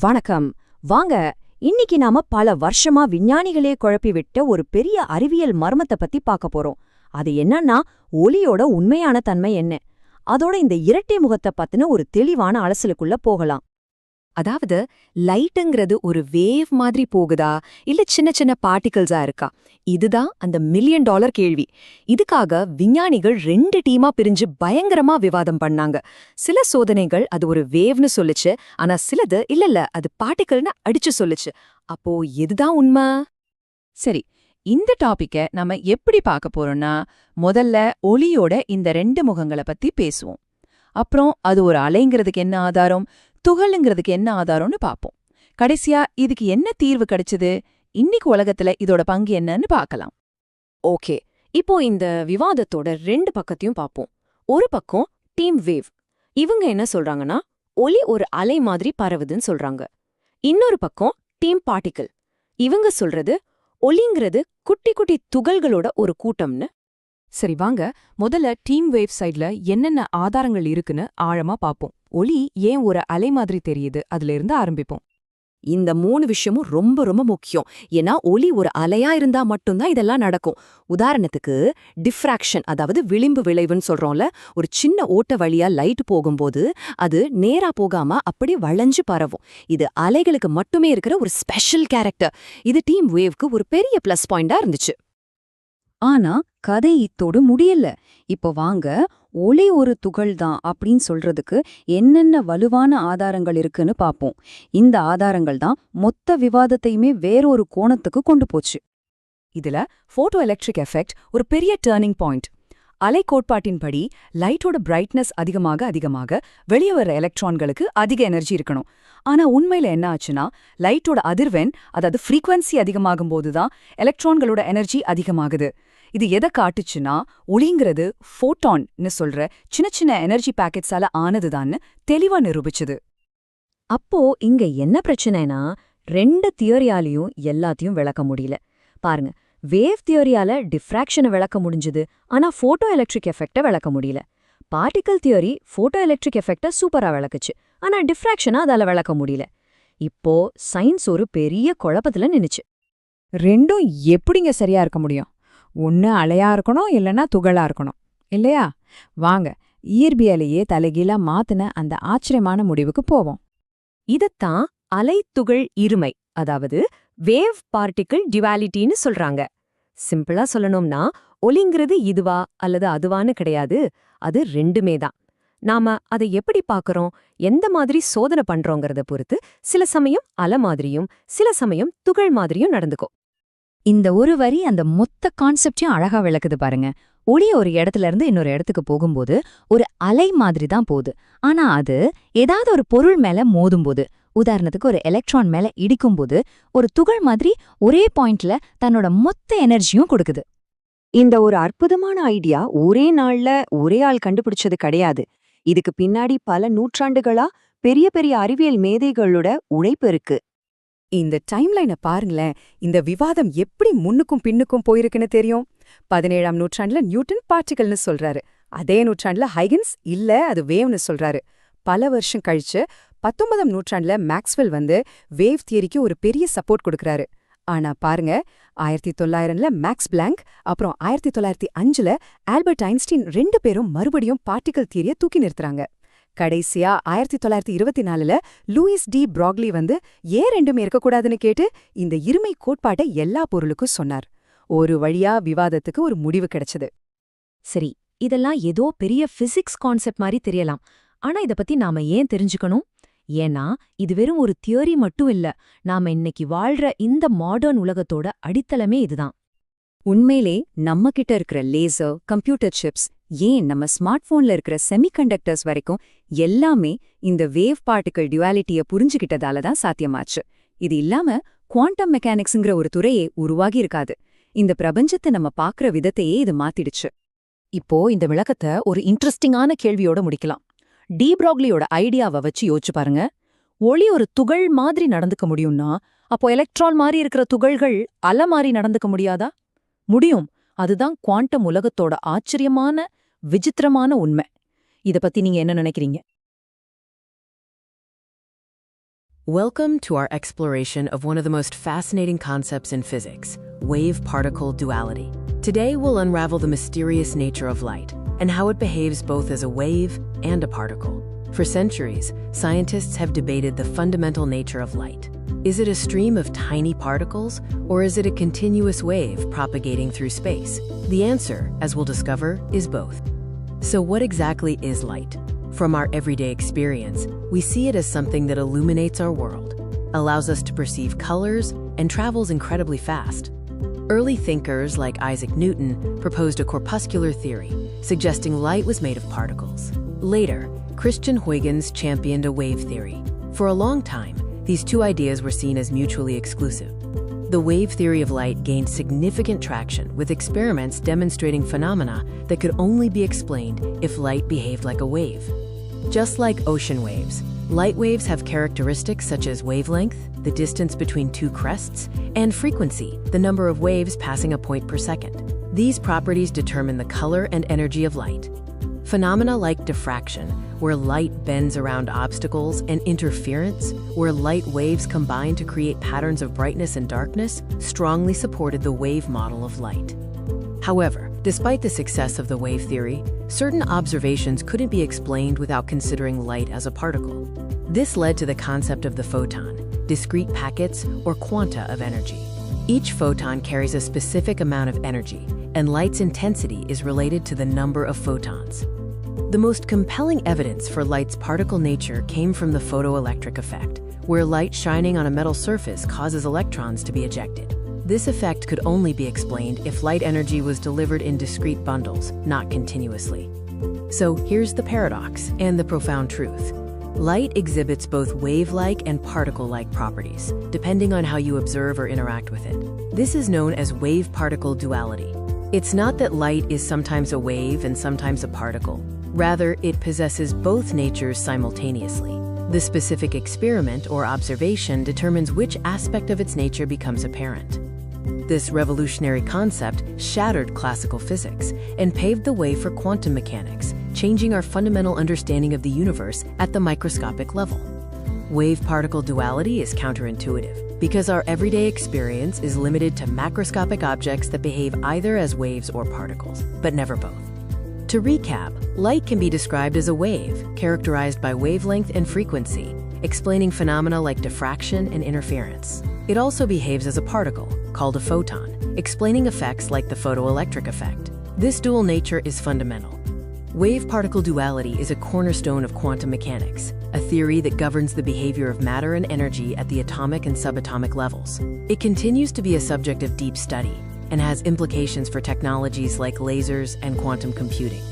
வணக்கம். வாங்க இன்னைக்கு நாம பல வருஷமா விஞ்ஞானிகளே குழப்பிவிட்ட ஒரு பெரிய அறிவியல் மர்மத்தை பத்தி பார்க்க போறோம். அது என்னன்னா ஒலியோட உண்மையான தன்மை என்ன? அதோட இந்த இரட்டை முகத்தை பத்தின ஒரு தெளிவான அலசலுக்குள்ள போகலாம். அதாவது லைட்டுங்கிறது ஒரு வேவ் மாதிரி போகுதா? இல்ல சின்ன சின்ன பார்ட்டிகிள்ஸா இருக்கா? இதுதான் அந்த மில்லியன் டாலர் கேள்வி. இதுக்காக விஞ்ஞானிகள் ரெண்டு டீமா பிரிஞ்சு பயங்கரமா விவாதம் பண்ணாங்க. சில சோதனைகள் அது ஒரு வேவ்னு சொல்லுச்சு ஆனா சிலது இல்லல்ல அது பார்ட்டிகல்னு அடிச்சு சொல்லுச்சு. அப்போ எதுதான் உண்மை? சரி இந்த டாபிக்க நம்ம எப்படி பார்க்க போறோம்னா முதல்ல ஒளியோட இந்த ரெண்டு முகங்கள பத்தி பேசுவோம். அப்புறம் அது ஒரு அலைங்கிறதுக்கு என்ன ஆதாரம்? துகள்ங்கிறதுக்கு என்ன ஆதாரம்னு பார்ப்போம் கடைசியா இதுக்கு என்ன தீர்வு கிடைச்சது? இன்னைக்கு உலகத்துல இதோட பங்கு என்னன்னு பார்க்கலாம் ஓகே இப்போ இந்த விவாதத்தோட ரெண்டு பக்கத்தையும் பார்ப்போம் ஒரு பக்கம் டீம் வேவ். இவங்க என்ன சொல்றாங்கன்னா ஒலி ஒரு அலை மாதிரி பரவுதுன்னு சொல்றாங்க. இன்னொரு பக்கம் டீம் பார்ட்டிக்கிள். இவங்க சொல்றது ஒலிங்கிறது குட்டி குட்டி துகள்களோட ஒரு கூட்டம்னு. சரி வாங்க முதல்ல டீம் வேவ் சைட்ல என்னென்ன ஆதாரங்கள் இருக்குன்னு ஆழமா பாப்போம். ஒலி ஏன் ஒரு அலை மாதிரி தெரியுது? அதுல இருந்து ஆரம்பிப்போம். இந்த மூணு விஷயமும் ரொம்ப ரொம்ப முக்கியம். ஏன்னா ஒலி ஒரு அலையா இருந்தா மட்டும்தான் இதெல்லாம் நடக்கும். உதாரணத்துக்கு டிஃப்ராக்ஷன் அதாவது விளிம்பு விளைவுன்னு சொல்றோம்ல ஒரு சின்ன ஓட்ட வழியா லைட் போகும்போது அது நேரா போகாம அப்படியே வளைஞ்சு பரவும். இது அலைகளுக்கு மட்டுமே இருக்கிற ஒரு ஸ்பெஷல் கேரக்டர் இது டீம் வேவ்க்கு ஒரு பெரிய பிளஸ் பாயிண்டா இருந்துச்சு. ஆனா கதை இத்தோடு முடியல. இப்போ வாங்க ஒளி ஒரு துகள் தான் அப்படின்னு சொல்றதுக்கு என்னென்ன வலுவான ஆதாரங்கள் இருக்குன்னு பாப்போம். இந்த ஆதாரங்கள் தான் மொத்த விவாதத்தையுமே வேறொரு கோணத்துக்கு கொண்டு போச்சு. இதுல போட்டோ எலக்ட்ரிக் எஃபெக்ட் ஒரு பெரிய டேர்னிங் பாயிண்ட் அலை கோட்பாட்டின்படி லைட்டோட பிரைட்னஸ் அதிகமாக அதிகமாக வெளியே வர எலக்ட்ரான்களுக்கு அதிக எனர்ஜி இருக்கணும். ஆனா உண்மையில என்ன ஆச்சுன்னா லைட்டோட அதிர்வெண் அதாவது ஃப்ரீக்வன்சி அதிகமாகும் போதுதான் எலக்ட்ரான்களோட எனர்ஜி அதிகமாகுது. இது எதை காட்டுச்சுன்னா ஒளிங்கிறது ஃபோட்டான்னு சொல்ற சின்ன சின்ன எனர்ஜி பேக்கெட்ஸால ஆனதுதான்னு தெளிவா நிரூபிச்சுது. அப்போ இங்க என்ன பிரச்சனைனா ரெண்டு தியோரியாலையும் எல்லாத்தையும் விளக்க முடியல. பாருங்க வேவ் தியோரியால டிஃப்ராக்ஷனை விளக்க முடிஞ்சுது ஆனா போட்டோ எலக்ட்ரிக் எஃபெக்ட விளக்க முடியல. பார்ட்டிக்கல் தியோரி போட்டோ எலக்ட்ரிக் எஃபெக்ட சூப்பரா விளக்குச்சு ஆனா டிஃப்ராக்ஷனை அதால விளக்க முடியல. இப்போ சயின்ஸ் ஒரு பெரிய குழப்பத்துல நின்னுச்சு. ரெண்டும் எப்படிங்க சரியா இருக்க முடியும்? ஒன்று அலையா இருக்கணும் இல்லைன்னா துகளா இருக்கணும். இல்லையா? வாங்க இயற்பியலையே தலைகீழா மாத்துன அந்த ஆச்சரியமான முடிவுக்கு போவோம். இதத்தான் அலைத்துகள் இருமை அதாவது வேவ் பார்ட்டிகிள் டிவாலிட்டின்னு சொல்றாங்க. சிம்பிளா சொல்லணும்னா ஒலிங்கிறது இதுவா அல்லது அதுவான்னு கிடையாது அது ரெண்டுமே தான். நாம அதை எப்படி பார்க்கறோம் எந்த மாதிரி சோதனை பண்றோங்கிறத பொறுத்து சில சமயம் அலை மாதிரியும் சில சமயம் துகள் மாதிரியும் நடந்துக்கும். இந்த ஒரு வரி அந்த மொத்த கான்செப்டையும் அழகா விளக்குது பாருங்க. ஒளி ஒரு இடத்துல இருந்து இன்னொரு இடத்துக்கு போகும்போது ஒரு அலை மாதிரி தான் போகுது. ஆனா அது ஏதாவது ஒரு பொருள் மேல மோதும்போது உதாரணத்துக்கு ஒரு எலக்ட்ரான் மேல இடிக்கும்போது ஒரு துகள் மாதிரி ஒரே பாயிண்ட்ல தன்னோட மொத்த எனர்ஜியும் கொடுக்குது. இந்த ஒரு அற்புதமான ஐடியா ஒரே நாள்ல ஒரே ஆள் கண்டுபிடிச்சது கிடையாது. இதுக்கு பின்னாடி பல நூற்றாண்டுகளா பெரிய பெரிய அறிவியல் மேதைகளோட உழைப்பு இருக்கு. இந்த டைம்லைனை பாருங்களேன் இந்த விவாதம் எப்படி முன்னுக்கும் பின்னுக்கும் போயிருக்குன்னு தெரியும்? பதினேழாம் நூற்றாண்டுல நியூட்டன் பார்ட்டிகல்னு சொல்றாரு. அதே நூற்றாண்டுல ஹைகன்ஸ் இல்ல அது வேவ்னு சொல்றாரு. பல வருஷம் கழிச்சு பத்தொன்பதாம் நூற்றாண்டுல மேக்ஸ்வெல் வந்து வேவ் தியரிக்கு ஒரு பெரிய சப்போர்ட் கொடுக்கறாரு. ஆனா பாருங்க ஆயிரத்தி தொள்ளாயிரம்ல மேக்ஸ் பிளாங்க் அப்புறம் ஆயிரத்தி தொள்ளாயிரத்தி அஞ்சுல ஆல்பர்ட் ஐன்ஸ்டீன் ரெண்டு பேரும் மறுபடியும் பார்ட்டிகல் தியரிய தூக்கி நிறுத்துறாங்க. கடைசியா ஆயிரத்தி தொள்ளாயிரத்தி இருபத்தி நாலுல லூயிஸ் டி ப்ராக்லி வந்து ஏன் ரெண்டுமே இருக்கக்கூடாதுன்னு கேட்டு இந்த இருமை கோட்பாட்டை எல்லா பொருளுக்கும் சொன்னார். ஒரு வழியா விவாதத்துக்கு ஒரு முடிவு கிடைச்சது. சரி இதெல்லாம் ஏதோ பெரிய பிசிக்ஸ் கான்செப்ட் மாதிரி தெரியலாம். ஆனா இத பத்தி நாம ஏன் தெரிஞ்சுக்கணும்? ஏன்னா இது வெறும் ஒரு தியரி மட்டும் இல்ல நாம இன்னைக்கு வாழ்ற இந்த மாடர்ன் உலகத்தோட அடித்தளமே இதுதான். உண்மையிலே நம்ம கிட்ட இருக்கிற லேசர் கம்ப்யூட்டர் சிப்ஸ் ஏன் நம்ம ஸ்மார்ட் போன்ல இருக்கிற செமிகண்டக்டர்ஸ் வரைக்கும் எல்லாமே இந்த வேவ் பார்ட்டிகல் டியூவாலிட்டிய புரிஞ்சுகிட்டதால தான் சாத்தியமாச்சு. இது இல்லாம குவாண்டம் மெக்கானிக்ஸ்ங்கிற ஒரு துறையே உருவாகி இருக்காது. இந்த பிரபஞ்சத்தை நம்ம பாக்குற விதத்தையே இது மாத்திடுச்சு. இப்போ இந்த விளக்கத்தை ஒரு இன்ட்ரெஸ்டிங்கான கேள்வியோட முடிக்கலாம். டீப்ராக்லியோட ஐடியாவை வச்சு யோசிச்சு பாருங்க. ஒளி ஒரு துகள் மாதிரி நடந்துக்க முடியும்னா அப்போ எலக்ட்ரான் மாதிரி இருக்கிற துகள்கள் அலை மாதிரி நடந்துக்க முடியாதா? முடியும் அதுதான் குவாண்டம் உலகத்தோட ஆச்சரியமான விசித்திரமான உண்மை இத பத்தி நீங்க என்ன நினைக்கிறீங்க Welcome to our exploration of one of the most fascinating concepts in physics wave particle duality. Today, we'll unravel the mysterious nature of light and how it behaves both as a wave and a particle. For centuries, scientists have debated the fundamental nature of light. Is it a stream of tiny particles, or is it a continuous wave propagating through space? The answer, as we'll discover, is both. So, what exactly is light? From our everyday experience, we see it as something that illuminates our world, allows us to perceive colors, and travels incredibly fast. Early thinkers like Isaac Newton proposed a corpuscular theory, suggesting light was made of particles. Later, Christian Huygens championed a wave theory. For a long time, these two ideas were seen as mutually exclusive. The wave theory of light gained significant traction with experiments demonstrating phenomena that could only be explained if light behaved like a wave. Just like ocean waves, light waves have characteristics such as wavelength, the distance between two crests, and frequency, the number of waves passing a point per second. These properties determine the color and energy of light. Phenomena like diffraction, where light bends around obstacles, and interference, where light waves combine to create patterns of brightness and darkness, strongly supported the wave model of light. However, despite the success of the wave theory, certain observations couldn't be explained without considering light as a particle. This led to the concept of the photon, discrete packets or quanta of energy. Each photon carries a specific amount of energy, and light's intensity is related to the number of photons. The most compelling evidence for light's particle nature came from the photoelectric effect, where light shining on a metal surface causes electrons to be ejected. This effect could only be explained if light energy was delivered in discrete bundles, not continuously. So here's the paradox and the profound truth. Light exhibits both wave-like and particle-like properties, depending on how you observe or interact with it. This is known as wave-particle duality. It's not that light is sometimes a wave and sometimes a particle. Rather, it possesses both natures simultaneously. The specific experiment or observation determines which aspect of its nature becomes apparent. This revolutionary concept shattered classical physics and paved the way for quantum mechanics, changing our fundamental understanding of the universe at the microscopic level. Wave particle duality is counterintuitive because our everyday experience is limited to macroscopic objects that behave either as waves or particles, but never both. To recap, light can be described as a wave, characterized by wavelength and frequency, explaining phenomena like diffraction and interference. It also behaves as a particle, called a photon, explaining effects like the photoelectric effect. This dual nature is fundamental. Wave-particle duality is a cornerstone of quantum mechanics, a theory that governs the behavior of matter and energy at the atomic and subatomic levels. It continues to be a subject of deep study and has implications for technologies like lasers and quantum computing.